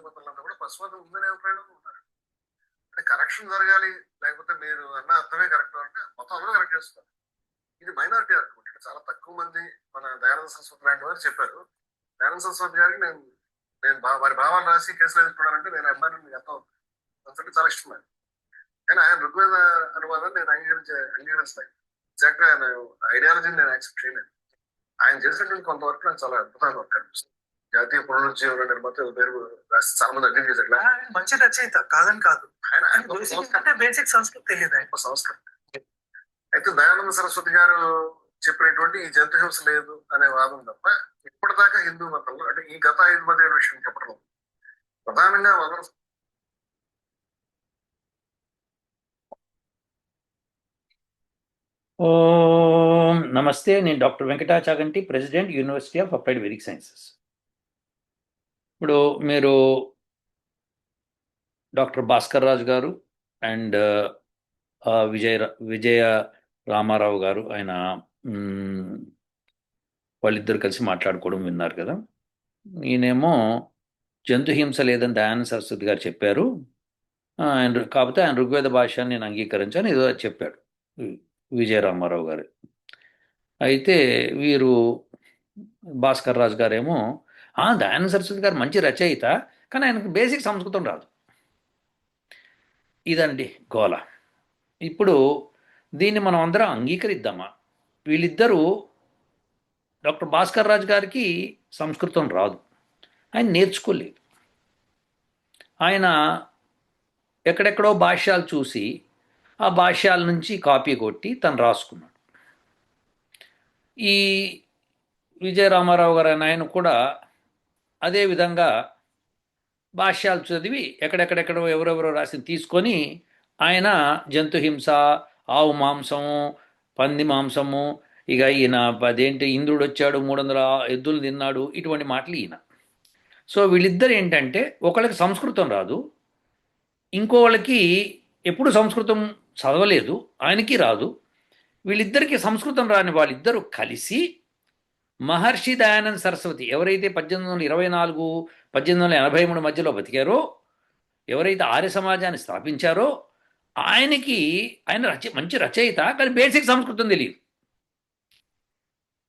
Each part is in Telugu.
కుటుంబంలో కూడా పశువులు ఉందనే అభిప్రాయంలో ఉన్నారు అంటే కరెక్షన్ జరగాలి లేకపోతే మీరు అన్న అర్థమే కరెక్ట్ అంటే మొత్తం అందరూ కరెక్ట్ చేస్తారు ఇది మైనారిటీ ఆర్గ్యుమెంట్ అంటే చాలా తక్కువ మంది మన దయానంద సరస్వతి లాంటి వారు చెప్పారు. దయానంద సరస్వతి గారికి నేను నేను వారి భావాలు రాసి కేసులు ఎదుర్కొన్నానంటే నేను అమ్మాయిని మీకు ఎంతో అంతటి చాలా ఇష్టం కానీ ఆయన ఋగ్వేద అనువాదాన్ని నేను అంగీకరించే అంగీకరించలేదు. ఎగ్జాక్ట్గా ఆయన ఐడియాలజీని నేను యాక్సెప్ట్ చేయలేదు. ఆయన చేసినటువంటి కొంతవరకు నాకు చాలా అద్భుతమైన వర్క్ అనిపిస్తుంది. జాతీయ పునరుజ్జీవన నిర్మాత పేరు చాలా మంది అర్థం చేశారు ఆయన మంచి రచయిత కాదని కాదు. అంటే బేసిక్ సంస్కృతి తెలియదు సంస్కరణ అయితే దయానంద సరస్వతి గారు చెప్పినటువంటి ఈ జంతు హింస లేదు అనే వాదం తప్ప ఇప్పటిదాకా హిందూ మతంలో అంటే ఈ గత ఐదు పదేళ్ళ విషయం చెప్పడం ప్రధానంగా మనం ఓం నమస్తే నేను doctor Venkata Chaganti president university of applied Vedic sciences. ఇప్పుడు మీరు డాక్టర్ భాస్కర్ రాజు గారు అండ్ విజయ విజయ రామారావు గారు ఆయన వాళ్ళిద్దరు కలిసి మాట్లాడుకోవడం విన్నారు కదా. ఈయనేమో జంతు హింస లేదని దయానంద సరస్వతి గారు చెప్పారు. ఆయన కాకపోతే ఆయన ఋగ్వేద భాషను నేను అంగీకరించాను. ఏదో చెప్పాడు విజయ రామారావు గారు. అయితే వీరు భాస్కర్ రాజు గారేమో దయానంద సరస్వతి గారు మంచి రచయిత కానీ ఆయనకు బేసిక్ సంస్కృతం రాదు. ఇదండి గోల ఇప్పుడు దీన్ని మనం అందరం అంగీకరిద్దామా? వీళ్ళిద్దరూ డాక్టర్ భాస్కర్ రాజు గారికి సంస్కృతం రాదు. ఆయన నేర్చుకోలేదు. ఆయన ఎక్కడెక్కడో భాష్యాలు చూసి ఆ భాష్యాల నుంచి కాపీ కొట్టి తను రాసుకున్నాడు. ఈ విజయ రామారావు గారు ఆయన కూడా అదేవిధంగా భాష్యాలు చదివి ఎక్కడెక్కడెక్కడో ఎవరెవరో రాసి తీసుకొని ఆయన జంతు హింస ఆవు మాంసము పంది మాంసము ఇక ఈయన అదేంటి ఇంద్రుడు వచ్చాడు మూడు వందల ఎద్దులు తిన్నాడు ఇటువంటి మాటలు ఈయన. సో వీళ్ళిద్దరు ఏంటంటే ఒకళ్ళకి సంస్కృతం రాదు ఇంకో వాళ్ళకి ఎప్పుడు సంస్కృతం చదవలేదు ఆయనకి రాదు. వీళ్ళిద్దరికీ సంస్కృతం రాని వాళ్ళిద్దరూ కలిసి మహర్షి దయానంద్ సరస్వతి ఎవరైతే పద్దెనిమిది వందల ఇరవై నాలుగు పద్దెనిమిది వందల ఎనభై మూడు మధ్యలో బతికారో ఎవరైతే ఆర్య సమాజాన్ని స్థాపించారో ఆయనకి ఆయన రచ మంచి రచయిత కానీ బేసిక్ సంస్కృతం తెలియదు.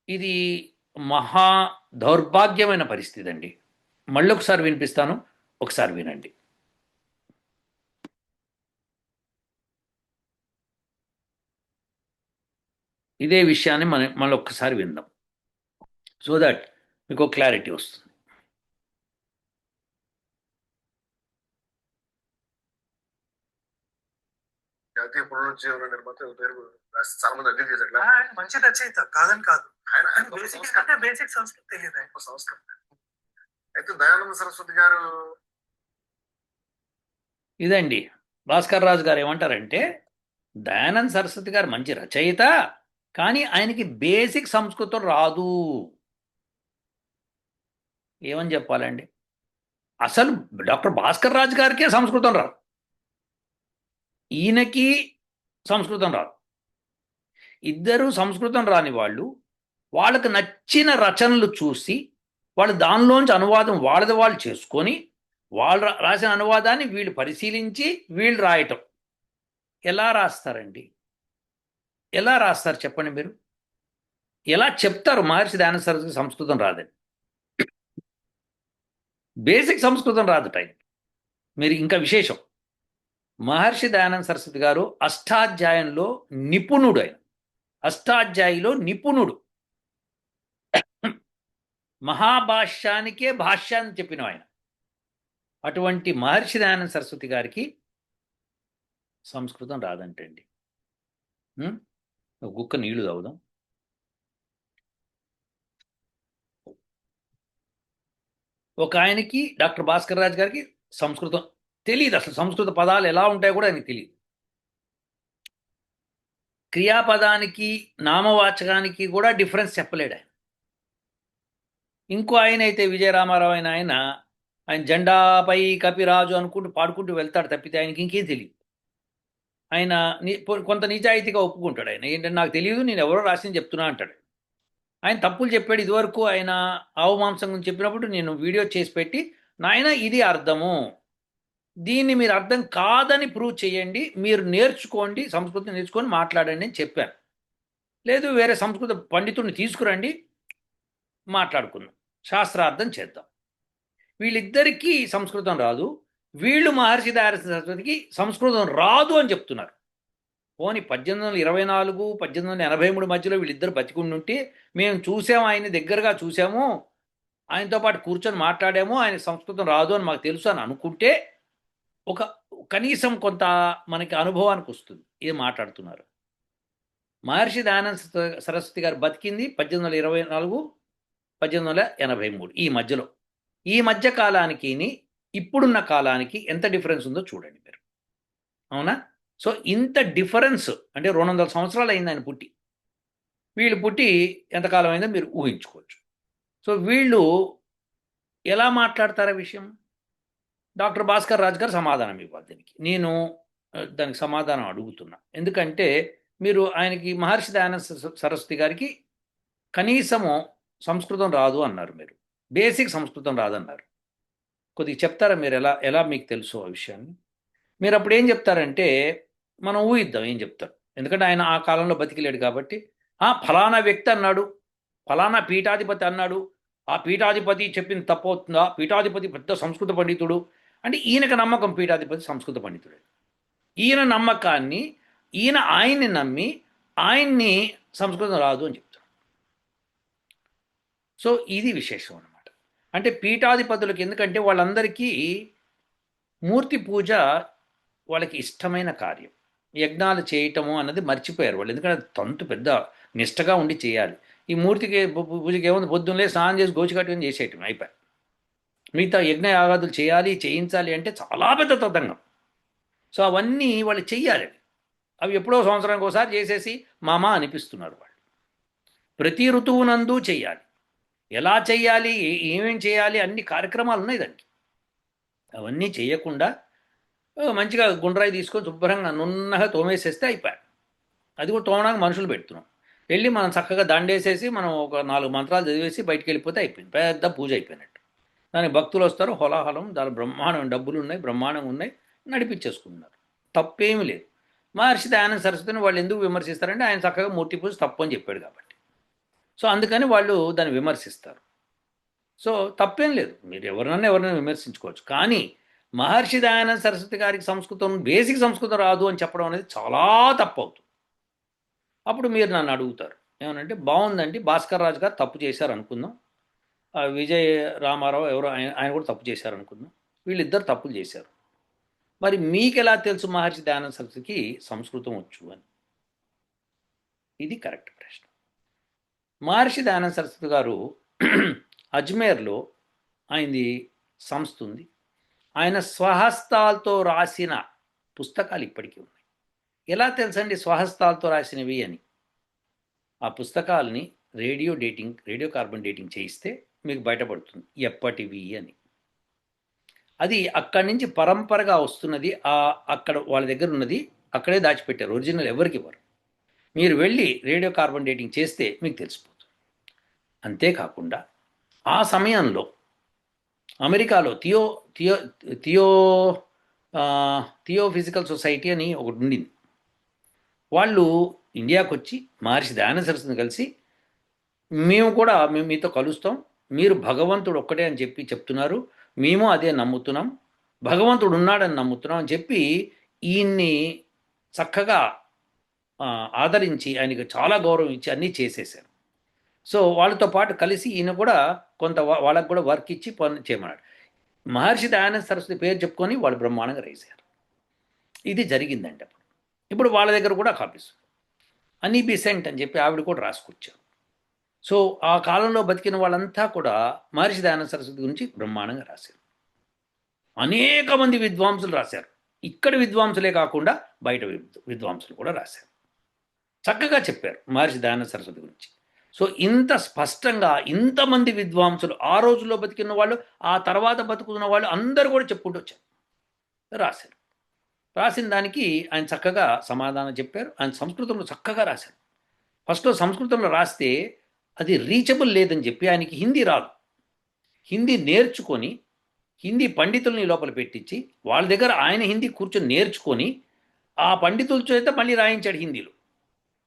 ఇది మహా దౌర్భాగ్యమైన పరిస్థితి అండి. మళ్ళొకసారి వినిపిస్తాను. ఒకసారి వినండి. ఇదే విషయాన్ని మనం మళ్ళీ ఒక్కసారి విందాం. సో దట్ మీకు క్లారిటీ వస్తుంది. జాతీయ పునరుజ్జీవన నిర్మాత పేరు చాలా మంది అర్థం చేశారు ఆయన మంచి రచయిత కాదని కాదు. ఆయన బేసిక్ అంటే బేసిక్ సంస్కృతి తెలియదు ఆయన సంస్కరణ అయితే దయానంద సరస్వతి గారు ఇదండి. భాస్కర్ రాజు గారు ఏమంటారంటే దయానంద్ సరస్వతి గారు మంచి రచయిత కానీ ఆయనకి బేసిక్ సంస్కృతం రాదు. ఏమని చెప్పాలండి? అసలు డాక్టర్ భాస్కర్ రాజు గారికే సంస్కృతం రాదు. ఈయనకి సంస్కృతం రాదు. ఇద్దరు సంస్కృతం రాని వాళ్ళు వాళ్ళకు నచ్చిన రచనలు చూసి వాళ్ళు దానిలోంచి అనువాదం వాళ్ళది వాళ్ళు చేసుకొని వాళ్ళు రా- రాసిన అనువాదాన్ని వీళ్ళు పరిశీలించి వీళ్ళు రాయటం. ఎలా రాస్తారండి? ఎలా రాస్తారు చెప్పండి మీరు? ఎలా చెప్తారు మహర్షి దానసరస్కి సంస్కృతం రాదని? బేసిక్ సంస్కృతం రాదు టైం. మీరు ఇంకా విశేషం. మహర్షి దయానంద సరస్వతి గారు అష్టాధ్యాయంలో నిపుణుడు ఆయన అష్టాధ్యాయిలో నిపుణుడు. మహాభాష్యానికే భాష్యాన్ని చెప్పిన ఆయన. అటువంటి మహర్షి దయానంద సరస్వతి గారికి సంస్కృతం రాదంటండి. ఒక గుక్క నీళ్ళు తాగుదాం. ఒక ఆయనకి డాక్టర్ భాస్కర్ రాజ్ గారికి సంస్కృతం తెలియదు అసలు సంస్కృత పదాలు ఎలా ఉంటాయో కూడా ఆయనకి తెలియదు క్రియాపదానికి నామవాచకానికి కూడా డిఫరెన్స్ చెప్పలేడు ఆయన. ఇంకో ఆయన అయితే విజయరామారావు అయిన ఆయన ఆయన జెండాపై కపిరాజు అనుకుంటూ పాడుకుంటూ వెళ్తాడు తప్పితే ఆయనకి ఇంకేం తెలియదు ఆయన కొంత నిజాయితీగా ఒప్పుకుంటాడు ఆయన. ఏంటంటే నాకు తెలియదు నేను ఎవరో రాసింది చెప్తున్నా అంటాడు. ఆయన తప్పులు చెప్పాడు ఇదివరకు ఆయన అవమాంసం గురించి చెప్పినప్పుడు నేను వీడియో చేసి పెట్టి నాయన ఇది అర్థము. దీన్ని మీరు అర్థం కాదని ప్రూవ్ చేయండి. మీరు నేర్చుకోండి సంస్కృతం నేర్చుకొని మాట్లాడండి అని చెప్పాను. లేదు వేరే సంస్కృత పండితుడిని తీసుకురండి. మాట్లాడుకుందాం. శాస్త్రార్థం చేద్దాం. వీళ్ళిద్దరికీ సంస్కృతం రాదు. వీళ్ళు మహర్షి దయారసిన సరస్వతికి సంస్కృతం రాదు అని చెప్తున్నారు. పోని పద్దెనిమిది వందల ఇరవై నాలుగు పద్దెనిమిది వందల ఎనభై మూడు మధ్యలో వీళ్ళిద్దరు బతికుండుంటే మేము చూసాము ఆయన దగ్గరగా చూసాము ఆయనతో పాటు కూర్చొని మాట్లాడాము ఆయన సంస్కృతం రాదు అని మాకు తెలుసు అని అనుకుంటే ఒక కనీసం కొంత మనకి అనుభవానికి వస్తుంది. ఇది మాట్లాడుతున్నారు? మహర్షి దయానంద సరస్వతి గారు బతికింది పద్దెనిమిది వందల ఇరవై నాలుగు పద్దెనిమిది వందల ఎనభై మూడు ఈ మధ్యలో. ఈ మధ్య కాలానికి ఇప్పుడున్న కాలానికి ఎంత డిఫరెన్స్ ఉందో చూడండి మీరు. అవునా? సో ఇంత డిఫరెన్స్ అంటే రెండు వందల సంవత్సరాలు అయింది ఆయన పుట్టి. వీళ్ళు పుట్టి ఎంతకాలం అయిందో మీరు ఊహించుకోవచ్చు. సో వీళ్ళు ఎలా మాట్లాడతారా విషయం? డాక్టర్ భాస్కర్ రాజ్ గారు సమాధానం ఇవ్వాలి దీనికి. నేను దానికి సమాధానం అడుగుతున్నా. ఎందుకంటే మీరు ఆయనకి మహర్షి దయానంద సరస్వతి గారికి కనీసము సంస్కృతం రాదు అన్నారు మీరు. బేసిక్ సంస్కృతం రాదన్నారు. కొద్దిగా చెప్తారా మీరు ఎలా ఎలా మీకు తెలుసు ఆ విషయాన్ని? మీరు అప్పుడు ఏం చెప్తారంటే మనం ఊహిద్దాం ఏం చెప్తారు ఎందుకంటే ఆయన ఆ కాలంలో బతికిలేడు కాబట్టి ఆ ఫలానా వ్యక్తి అన్నాడు ఫలానా పీఠాధిపతి అన్నాడు ఆ పీఠాధిపతి చెప్పింది తప్పవుతుందా? పీఠాధిపతి పెద్ద సంస్కృత పండితుడు అంటే ఈయనకు నమ్మకం పీఠాధిపతి సంస్కృత పండితుడు. ఈయన నమ్మకాన్ని ఈయన ఆయన్ని నమ్మి ఆయన్ని సంస్కృతం రాదు అని చెప్తాడు. సో ఇది విశేషం అనమాట అంటే పీఠాధిపతులకు ఎందుకంటే వాళ్ళందరికీ మూర్తి పూజ వాళ్ళకి ఇష్టమైన కార్యం. యజ్ఞాలు చేయటము అన్నది మర్చిపోయారు వాళ్ళు. ఎందుకంటే అది తంతు పెద్ద నిష్టగా ఉండి చేయాలి. ఈ మూర్తికి పూజకి ఏముంది? పొద్దున్నే స్నానం చేసి గోచికట్టం చేసేయటం అయిపోయి మిగతా యజ్ఞ యాగాదులు చేయాలి చేయించాలి అంటే చాలా పెద్ద తతంగం. సో అవన్నీ వాళ్ళు చెయ్యాలి. అవి ఎప్పుడో సంవత్సరానికి ఒకసారి చేసేసి మామా అనిపిస్తున్నారు వాళ్ళు. ప్రతి ఋతువునందు చేయాలి ఎలా చేయాలి ఏమేం చేయాలి? అన్ని కార్యక్రమాలు ఉన్నాయి దానికి. అవన్నీ చేయకుండా మంచిగా గుండ్రాయి తీసుకొని శుభ్రంగా నున్నగా తోమేసేస్తే అయిపోయాయి అది కూడా తోమడానికి మనుషులు పెడుతున్నాం. వెళ్ళి మనం చక్కగా దండేసేసి మనం ఒక నాలుగు మంత్రాలు చదివేసి బయటికి వెళ్ళిపోతే అయిపోయింది. పెద్ద పూజ అయిపోయినట్టు. దానికి భక్తులు వస్తారు హోలాహలం దాని బ్రహ్మాండం డబ్బులు ఉన్నాయి బ్రహ్మాండం ఉన్నాయి నడిపించేసుకుంటున్నారు. తప్పేమీ లేదు. మహర్షి దయానంద సరస్వతిని వాళ్ళు ఎందుకు విమర్శిస్తారంటే ఆయన చక్కగా మూర్తి పూజ తప్పు అని చెప్పాడు కాబట్టి. సో అందుకని వాళ్ళు దాన్ని విమర్శిస్తారు. సో తప్పేం లేదు. మీరు ఎవరినన్నా ఎవరినైనా విమర్శించుకోవచ్చు. కానీ మహర్షి దయానంద సరస్వతి గారికి సంస్కృతం బేసిక్ సంస్కృతం రాదు అని చెప్పడం అనేది చాలా తప్పు అవుతుంది. అప్పుడు మీరు నన్ను అడుగుతారు. ఏమనంటే బాగుందండి భాస్కర్ రాజు గారు తప్పు చేశారు అనుకుందాం. ఆ విజయ్ రామారావు ఎవరో ఆయన ఆయన కూడా తప్పు చేశారు అనుకుందాం. వీళ్ళిద్దరు తప్పులు చేశారు. మరి మీకు ఎలా తెలుసు మహర్షి దయానంద సరస్వతికి సంస్కృతం వచ్చు అని? ఇది కరెక్ట్ ప్రశ్న. మహర్షి దయానంద సరస్వతి గారు అజ్మేర్లో ఆయనది సంస్థ ఉంది. ఆయన స్వహస్తాలతో రాసిన పుస్తకాలు ఇప్పటికీ ఉన్నాయి. ఎలా తెలుసండి స్వహస్తాలతో రాసినవి అని? ఆ పుస్తకాలని radio dating radio carbon dating చేయిస్తే మీకు బయటపడుతుంది. ఎప్పటివి అని. అది అక్కడి నుంచి పరంపరగా వస్తున్నది ఆ అక్కడ వాళ్ళ దగ్గర ఉన్నది అక్కడే దాచిపెట్టారు. ఒరిజినల్ ఎవరికి ఇవ్వరు. మీరు వెళ్ళి రేడియో కార్బన్ డేటింగ్ చేస్తే మీకు తెలిసిపోతుంది. అంతేకాకుండా ఆ సమయంలో అమెరికాలో theo theo theo theosophical theosophical society అని ఒకటి ఉండింది. వాళ్ళు ఇండియాకు వచ్చి మహర్షి దయానంద సరస్వతిని కలిసి మేము కూడా మేము మీతో కలుస్తాం మీరు భగవంతుడు ఒక్కటే అని చెప్పి చెప్తున్నారు మేము అదే నమ్ముతున్నాం భగవంతుడు ఉన్నాడని నమ్ముతున్నాం అని చెప్పి ఈయన్ని చక్కగా ఆదరించి ఆయనకు చాలా గౌరవం ఇచ్చి అన్నీ చేసేసారు సో వాళ్ళతో పాటు కలిసి ఈయన కూడా కొంత వాళ్ళకు కూడా వర్క్ ఇచ్చి పని చేయమన్నాడు. మహర్షి దయానంద సరస్వతి పేరు చెప్పుకొని వాళ్ళు బ్రహ్మాండంగా రేసారు ఇది జరిగిందండి అప్పుడు ఇప్పుడు వాళ్ళ దగ్గర కూడా కాపీస్. అనీ బిసెంట్ అని చెప్పి ఆవిడ కూడా రాసుకొచ్చారు. సో ఆ కాలంలో బతికిన వాళ్ళంతా కూడా మహర్షి దయానంద సరస్వతి గురించి బ్రహ్మాండంగా రాశారు. అనేక మంది విద్వాంసులు రాశారు. ఇక్కడ విద్వాంసులే కాకుండా బయట విద్వాంసులు కూడా రాశారు. చక్కగా చెప్పారు మహర్షి దయానంద సరస్వతి గురించి. సో ఇంత స్పష్టంగా ఇంతమంది విద్వాంసులు ఆ రోజుల్లో బతికిన వాళ్ళు ఆ తర్వాత బతుకుతున్న వాళ్ళు అందరూ కూడా చెప్పుకుంటూ వచ్చారు. రాశారు. రాసిన దానికి ఆయన చక్కగా సమాధానం చెప్పారు. ఆయన సంస్కృతంలో చక్కగా రాశారు. ఫస్ట్లో సంస్కృతంలో రాస్తే అది రీచబుల్ లేదని చెప్పి ఆయనకి హిందీ రాదు. హిందీ నేర్చుకొని హిందీ పండితుల్ని లోపల పెట్టించి వాళ్ళ దగ్గర ఆయన హిందీ కూర్చొని నేర్చుకొని ఆ పండితుల చేత మళ్ళీ రాయించాడు హిందీలో.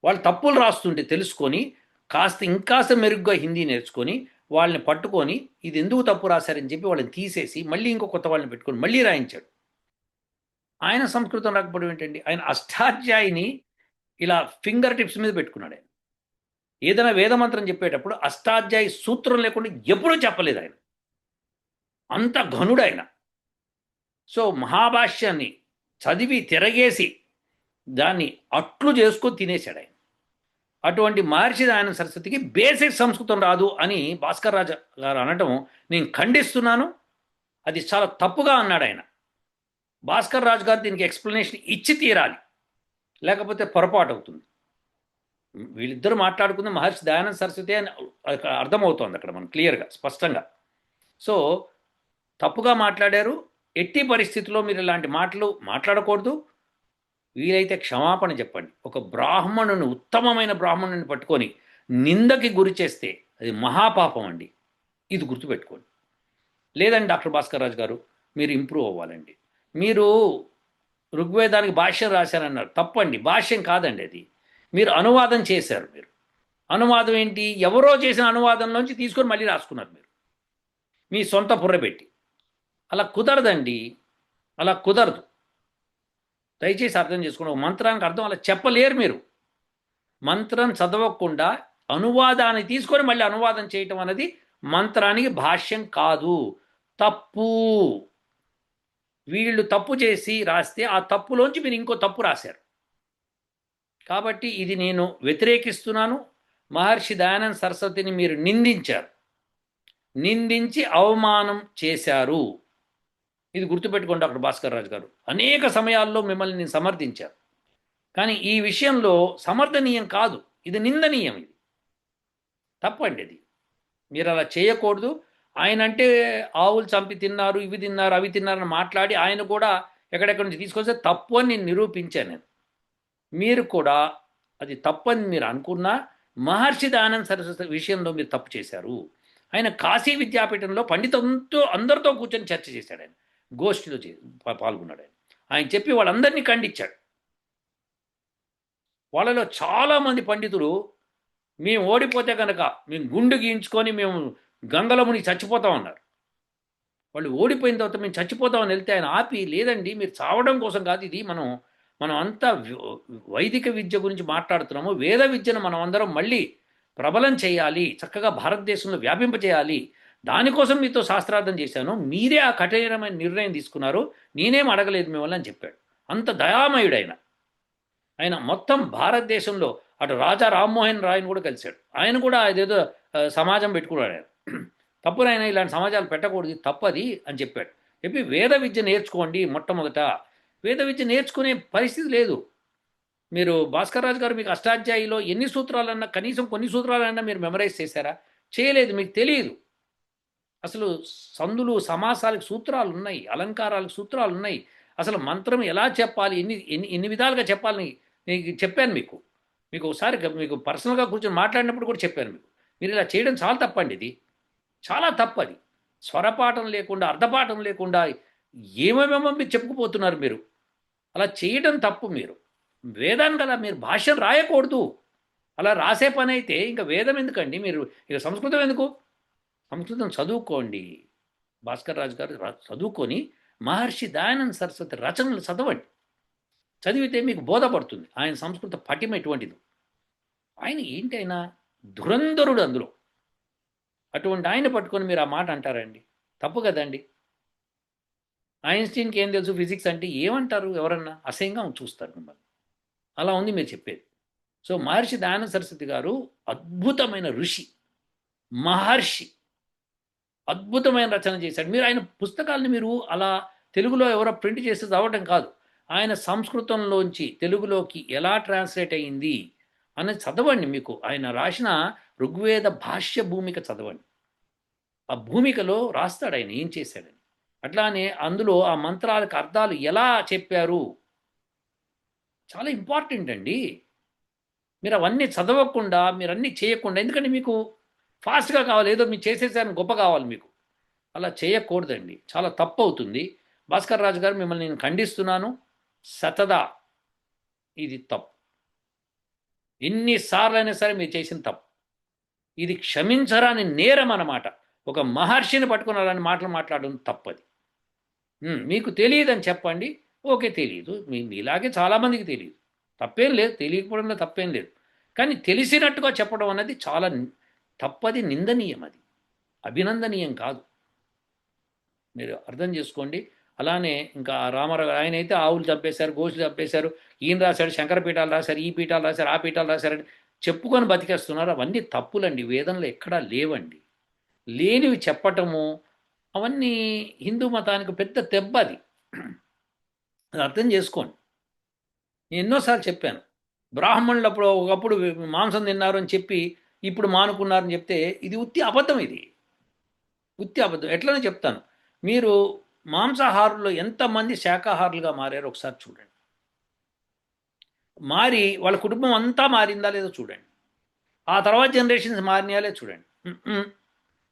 వాళ్ళు తప్పులు రాస్తుంటే తెలుసుకొని కాస్త ఇంకాస్త మెరుగ్గా హిందీ నేర్చుకొని వాళ్ళని పట్టుకొని ఇది ఎందుకు తప్పు రాశారని చెప్పి వాళ్ళని తీసేసి మళ్ళీ ఇంకో కొత్త వాళ్ళని పెట్టుకొని మళ్ళీ రాయించాడు. ఆయన సంస్కృతం రాకపోవడం ఏంటండి? ఆయన అష్టాధ్యాయిని ఇలా ఫింగర్ టిప్స్ మీద పెట్టుకున్నాడు ఆయన. ఏదైనా వేదమంత్రం చెప్పేటప్పుడు అష్టాధ్యాయి సూత్రం లేకుండా ఎప్పుడూ చెప్పలేదు ఆయన. అంత ఘనుడు ఆయన. సో మహాభాష్యాన్ని చదివి తిరగేసి దాన్ని అట్లు చేసుకొని తినేశాడు ఆయన. అటువంటి మహర్షి ఆయన సరస్వతికి బేసిక్ సంస్కృతం రాదు అని భాస్కర్ రాజు గారు అనటం నేను ఖండిస్తున్నాను. అది చాలా తప్పుగా అన్నాడు ఆయన. భాస్కర్ రాజు గారు దీనికి ఎక్స్ప్లెనేషన్ ఇచ్చి తీరాలి. లేకపోతే పొరపాటు అవుతుంది. వీళ్ళిద్దరూ మాట్లాడుకుంది మహర్షి దయానంద సరస్వతి అని అర్థమవుతోంది అక్కడ మనం క్లియర్గా స్పష్టంగా. సో తప్పుగా మాట్లాడారు. ఎట్టి పరిస్థితిలో మీరు ఇలాంటి మాటలు మాట్లాడకూడదు. వీలైతే క్షమాపణ చెప్పండి. ఒక బ్రాహ్మణుని ఉత్తమమైన బ్రాహ్మణుని పట్టుకొని నిందకి గురి చేస్తే అది మహాపాపం అండి. ఇది గుర్తుపెట్టుకోండి. లేదండి డాక్టర్ భాస్కర్ రాజు గారు మీరు ఇంప్రూవ్ అవ్వాలండి. మీరు ఋగ్వేదానికి భాష్యం రాశారన్నారు. తప్పండి భాష్యం కాదండి అది. మీరు అనువాదం చేశారు మీరు. అనువాదం ఏంటి? ఎవరో చేసిన అనువాదంలోంచి తీసుకొని మళ్ళీ రాసుకున్నారు మీరు. మీ సొంత బుర్ర పెట్టి. అలా కుదరదండి. అలా కుదరదు. దయచేసి అర్థం చేసుకోండి. ఒక మంత్రానికి అర్థం అలా చెప్పలేరు మీరు. మంత్రం చదవకుండా అనువాదాన్ని తీసుకొని మళ్ళీ అనువాదం చేయటం అనేది మంత్రానికి భాష్యం కాదు. తప్పు. వీళ్ళు తప్పు చేసి రాస్తే ఆ తప్పులోంచి మీరు ఇంకో తప్పు రాశారు. కాబట్టి ఇది నేను వ్యతిరేకిస్తున్నాను. మహర్షి దయానంద సరస్వతిని మీరు నిందించారు. నిందించి అవమానం చేశారు. ఇది గుర్తుపెట్టుకోండి డాక్టర్ భాస్కర్ రాజు గారు. అనేక సమయాల్లో మిమ్మల్ని నేను సమర్థించాను కానీ ఈ విషయంలో సమర్థనీయం కాదు. ఇది నిందనీయం ఇది. తప్పండి ఇది మీరు అలా చేయకూడదు. ఆయన అంటే ఆవులు చంపి తిన్నారు ఇవి తిన్నారు అవి తిన్నారని మాట్లాడి ఆయన కూడా ఎక్కడెక్కడి నుంచి తీసుకొస్తే తప్పు అని నేను నిరూపించాను నేను. మీరు కూడా అది తప్పని మీరు అనుకున్నా మహర్షి దానంద సరస్వతి విషయంలో మీరు తప్పు చేశారు. ఆయన కాశీ విద్యాపీఠంలో పండితంతో అందరితో కూర్చొని చర్చ చేశాడు ఆయన. గోష్ఠిలో పాల్గొన్నాడు ఆయన. ఆయన చెప్పి వాళ్ళందరినీ ఖండించాడు. వాళ్ళలో చాలామంది పండితులు మేము ఓడిపోతే కనుక మేము గుండు గీయించుకొని మేము గంగలో మునిగి చచ్చిపోతాం అన్నారు. వాళ్ళు ఓడిపోయిన తర్వాత మేము చచ్చిపోతామని వెళ్తే ఆయన ఆపి లేదండి మీరు చావడం కోసం కాదు ఇది మనం మనం అంతా వైదిక విద్య గురించి మాట్లాడుతున్నాము. వేద విద్యను మనం అందరం మళ్ళీ ప్రబలం చేయాలి చక్కగా భారతదేశంలో వ్యాపింపచేయాలి దానికోసం మీతో శాస్త్రార్థం చేశాను. మీరే ఆ కఠినమైన నిర్ణయం తీసుకున్నారు. నేనేం అడగలేదు మిమ్మల్ని అని చెప్పాడు. అంత దయామయుడు ఆయన ఆయన మొత్తం భారతదేశంలో అటు రాజా రామ్మోహన్ రాయ్ని కూడా కలిశాడు. ఆయన కూడా అదేదో సమాజం పెట్టుకున్నాడు ఆయన. ఆయన ఇలాంటి సమాజాలు పెట్టకూడదు తప్పది అని చెప్పాడు. చెప్పి వేద విద్య నేర్చుకోండి మొట్టమొదట. వేద విద్య నేర్చుకునే పరిస్థితి లేదు. మీరు భాస్కర్ రాజు గారు మీకు అష్టాధ్యాయిలో ఎన్ని సూత్రాలన్నా కనీసం కొన్ని సూత్రాలన్నా మీరు మెమరైజ్ చేశారా? చేయలేదు మీకు తెలియదు. అసలు సందులు సమాసాలకు సూత్రాలు ఉన్నాయి అలంకారాలకు సూత్రాలు ఉన్నాయి అసలు మంత్రం ఎలా చెప్పాలి? ఎన్ని ఎన్ని ఎన్ని విధాలుగా చెప్పాలని నేను చెప్పాను మీకు. మీకు ఒకసారి మీకు పర్సనల్గా కూర్చొని మాట్లాడినప్పుడు కూడా చెప్పాను మీకు. మీరు ఇలా చేయడం చాలా తప్పండి ఇది. చాలా తప్పది. స్వరపాఠం లేకుండా అర్ధపాఠం లేకుండా ఏమేమేమో మీరు చెప్పుకుపోతున్నారు మీరు. అలా చేయడం తప్పు మీరు. వేదాన్ని కదా మీరు భాషను రాయకూడదు. అలా రాసే పని అయితే ఇంకా వేదం ఎందుకండి? మీరు ఇక సంస్కృతం ఎందుకు? సంస్కృతం చదువుకోండి. భాస్కర్ రాజు గారు రా- చదువుకొని మహర్షి దయానంద సరస్వతి రచనలు చదవండి. చదివితే మీకు బోధపడుతుంది. ఆయన సంస్కృత పటిమ ఎటువంటిది. ఆయన ఏంటి ధురంధరుడు అందులో. అటువంటి ఆయన పట్టుకొని మీరు ఆ మాట అంటారండి. తప్పు కదండి. ఐన్స్టీన్కి ఏం తెలుసు? ఫిజిక్స్ అంటే ఏమంటారు ఎవరన్నా? అసహ్యంగా చూస్తారు మిమ్మల్ని. అలా ఉంది మీరు చెప్పేది. సో మహర్షి దయానంద సరస్వతి గారు అద్భుతమైన ఋషి. మహర్షి. అద్భుతమైన రచన చేశాడు. మీరు ఆయన పుస్తకాలను మీరు అలా తెలుగులో ఎవరో ప్రింట్ చేస్తే చదవడం కాదు. ఆయన సంస్కృతంలోంచి తెలుగులోకి ఎలా ట్రాన్స్లేట్ అయ్యింది అని చదవండి మీకు. ఆయన రాసిన ఋగ్వేద భాష్య భూమిక చదవండి. ఆ భూమికలో రాస్తాడు ఆయన ఏం చేశాడని. అట్లానే అందులో ఆ మంత్రాలకు అర్థాలు ఎలా చెప్పారు? చాలా ఇంపార్టెంట్ అండి. మీరు అవన్నీ చదవకుండా మీరు అన్నీ చేయకుండా ఎందుకంటే మీకు ఫాస్ట్గా కావాలి ఏదో మీరు చేసేసారని గొప్ప కావాలి మీకు. అలా చేయకూడదండి. చాలా తప్పు అవుతుంది భాస్కర్ రాజు గారు మిమ్మల్ని నేను ఖండిస్తున్నాను. సతదా. ఇది తప్పు. ఎన్నిసార్లు అయినా సరే మీరు చేసిన తప్పు. ఇది క్షమించరాని నేరం అన్నమాట. ఒక మహర్షిని పట్టుకున్నారని మాటలు మాట్లాడడం తప్పది. మీకు తెలియదని చెప్పండి. ఓకే తెలియదు మీ మీలాగే చాలామందికి తెలియదు తప్పేం లేదు. తెలియకపోవడంలో తప్పేం లేదు. కానీ తెలిసినట్టుగా చెప్పడం అనేది చాలా తప్పది నిందనీయం అది. అభినందనీయం కాదు. మీరు అర్థం చేసుకోండి. అలానే ఇంకా రామారావు ఆయన అయితే ఆవులు చంపేశారు గోసులు చంపేశారు ఈయన రాశాడు శంకర పీఠాలు రాశారు ఈ పీఠాలు రాశారు ఆ పీఠాలు రాశారని చెప్పుకొని బతికేస్తున్నారు. అవన్నీ తప్పులండి. వేదంలో ఎక్కడా లేవండి. లేనివి చెప్పటము అవన్నీ హిందూ మతానికి పెద్ద దెబ్బ అది. అది అర్థం చేసుకోండి. నేను ఎన్నోసార్లు చెప్పాను. బ్రాహ్మణులు అప్పుడు ఒకప్పుడు మాంసం తిన్నారు అని చెప్పి ఇప్పుడు మానుకున్నారని చెప్తే ఇది ఉత్తి అబద్ధం ఇది. ఉత్తి అబద్ధం. ఎట్లనే చెప్తాను. మీరు మాంసాహారుల్లో ఎంతమంది శాకాహారులుగా మారారు ఒకసారి చూడండి. మారి వాళ్ళ కుటుంబం అంతా మారిందా లేదో చూడండి. ఆ తర్వాత జనరేషన్స్ మారినాయాలే చూడండి.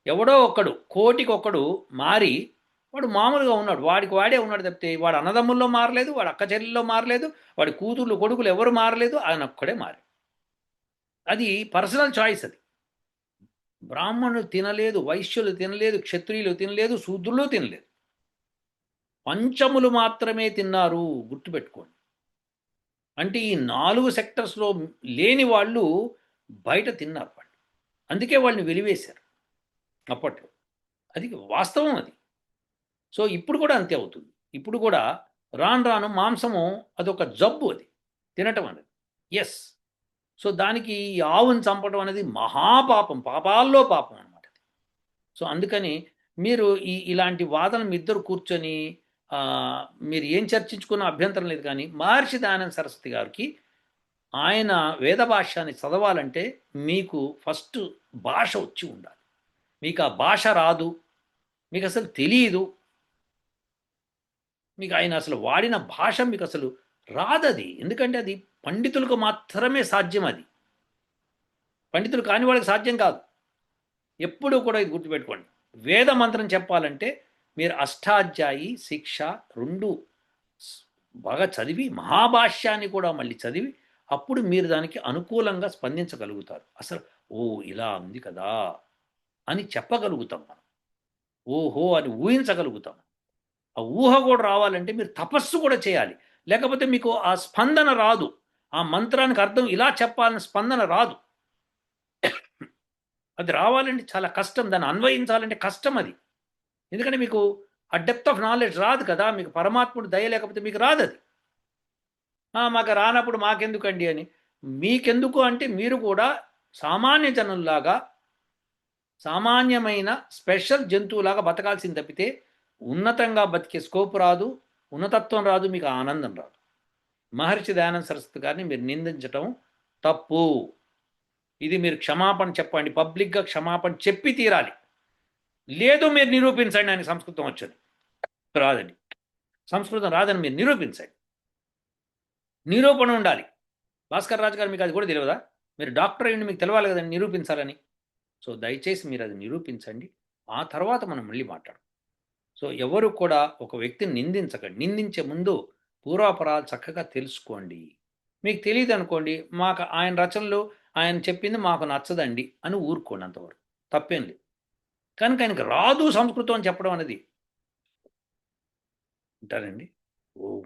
ఎవడో ఒక్కడు కోటికి ఒక్కడు మారి వాడు మామూలుగా ఉన్నాడు. వాడికి వాడే ఉన్నాడు తప్పితే వాడు అన్నదమ్ముల్లో మారలేదు వాడు అక్క చెల్లెల్లో మారలేదు వాడి కూతుర్లు కొడుకులు ఎవరు మారలేదు ఆయన ఒక్కడే మారాడు. అది పర్సనల్ చాయిస్ అది. బ్రాహ్మణులు తినలేదు వైశ్యులు తినలేదు క్షత్రియులు తినలేదు శూద్రులు తినలేదు. పంచములు మాత్రమే తిన్నారు గుర్తుపెట్టుకోండి. అంటే ఈ నాలుగు సెక్టర్స్లో లేని వాళ్ళు బయట తిన్నారు వాళ్ళు. అందుకే వాళ్ళని వెలివేశారు అప్పట్లో. అది వాస్తవం అది. సో ఇప్పుడు కూడా అంతే అవుతుంది. ఇప్పుడు కూడా రాను రాను మాంసము అదొక జబ్బు అది. తినటం అనేది. ఎస్ సో దానికి ఈ ఆవుని చంపడం అనేది మహాపాపం పాపాల్లో పాపం అనమాట సో అందుకని మీరు ఈ ఇలాంటి వాదన మీ ఇద్దరు కూర్చొని మీరు ఏం చర్చించుకున్న అభ్యంతరం లేదు కానీ మహర్షి దయానంద సరస్వతి గారికి ఆయన వేద భాష్యాన్ని చదవాలంటే మీకు ఫస్ట్ భాష వచ్చి ఉండాలి. మీకు ఆ భాష రాదు మీకు అసలు తెలియదు మీకు ఆయన అసలు వాడిన భాష మీకు అసలు రాదది. ఎందుకంటే అది పండితులకు మాత్రమే సాధ్యం అది. పండితులు కాని వాళ్ళకి సాధ్యం కాదు. ఎప్పుడూ కూడా ఇది గుర్తుపెట్టుకోండి. వేద మంత్రం చెప్పాలంటే మీరు అష్టాధ్యాయి శిక్ష రెండు బాగా చదివి మహాభాష్యాన్ని కూడా మళ్ళీ చదివి అప్పుడు మీరు దానికి అనుకూలంగా స్పందించగలుగుతారు. అసలు ఓ ఇలా ఉంది కదా అని చెప్పగలుగుతాం మనం. ఓహో అని ఊహించగలుగుతాం. ఆ ఊహ కూడా రావాలంటే మీరు తపస్సు కూడా చేయాలి. లేకపోతే మీకు ఆ స్పందన రాదు. ఆ మంత్రానికి అర్థం ఇలా చెప్పాలని స్పందన రాదు. అది రావాలంటే చాలా కష్టం దాన్ని అన్వయించాలంటే కష్టం అది. ఎందుకంటే మీకు ఆ డెప్త్ ఆఫ్ నాలెడ్జ్ రాదు కదా మీకు పరమాత్ముడు దయ లేకపోతే మీకు రాదు అది. మాకు రానప్పుడు మాకెందుకండి అని. మీకెందుకు అంటే మీరు కూడా సామాన్య జనుల్లాగా సామాన్యమైన స్పెషల్ జంతువులాగా బతకాల్సింది తప్పితే ఉన్నతంగా బతికే స్కోప్ రాదు ఉన్నతత్వం రాదు మీకు ఆనందం రాదు. మహర్షి దయానంద సరస్వతి గారిని మీరు నిందించటం తప్పు. ఇది మీరు క్షమాపణ చెప్పండి. పబ్లిక్గా క్షమాపణ చెప్పి తీరాలి. లేదు మీరు నిరూపించండి అని సంస్కృతం వచ్చింది. రాదండి. సంస్కృతం రాదని మీరు నిరూపించండి. నిరూపణ ఉండాలి. భాస్కర్ రాజు గారు మీకు అది కూడా తెలియదా? మీరు డాక్టర్ అయ్యండి మీకు తెలవాలి కదండి నిరూపించాలని. సో దయచేసి మీరు అది నిరూపించండి. ఆ తర్వాత మనం మళ్ళీ మాట్లాడు సో ఎవరు కూడా ఒక వ్యక్తిని నిందించకండి. నిందించే ముందు పూర్వాపరాలు చక్కగా తెలుసుకోండి. మీకు తెలియదు అనుకోండి మాకు ఆయన రచనలు ఆయన చెప్పింది మాకు నచ్చదండి అని ఊరుకోండి అంతవరకు. తప్పేం లేదు. కనుక ఆయనకి రాదు సంస్కృతం అని చెప్పడం అనేది. అంటారండి ఓ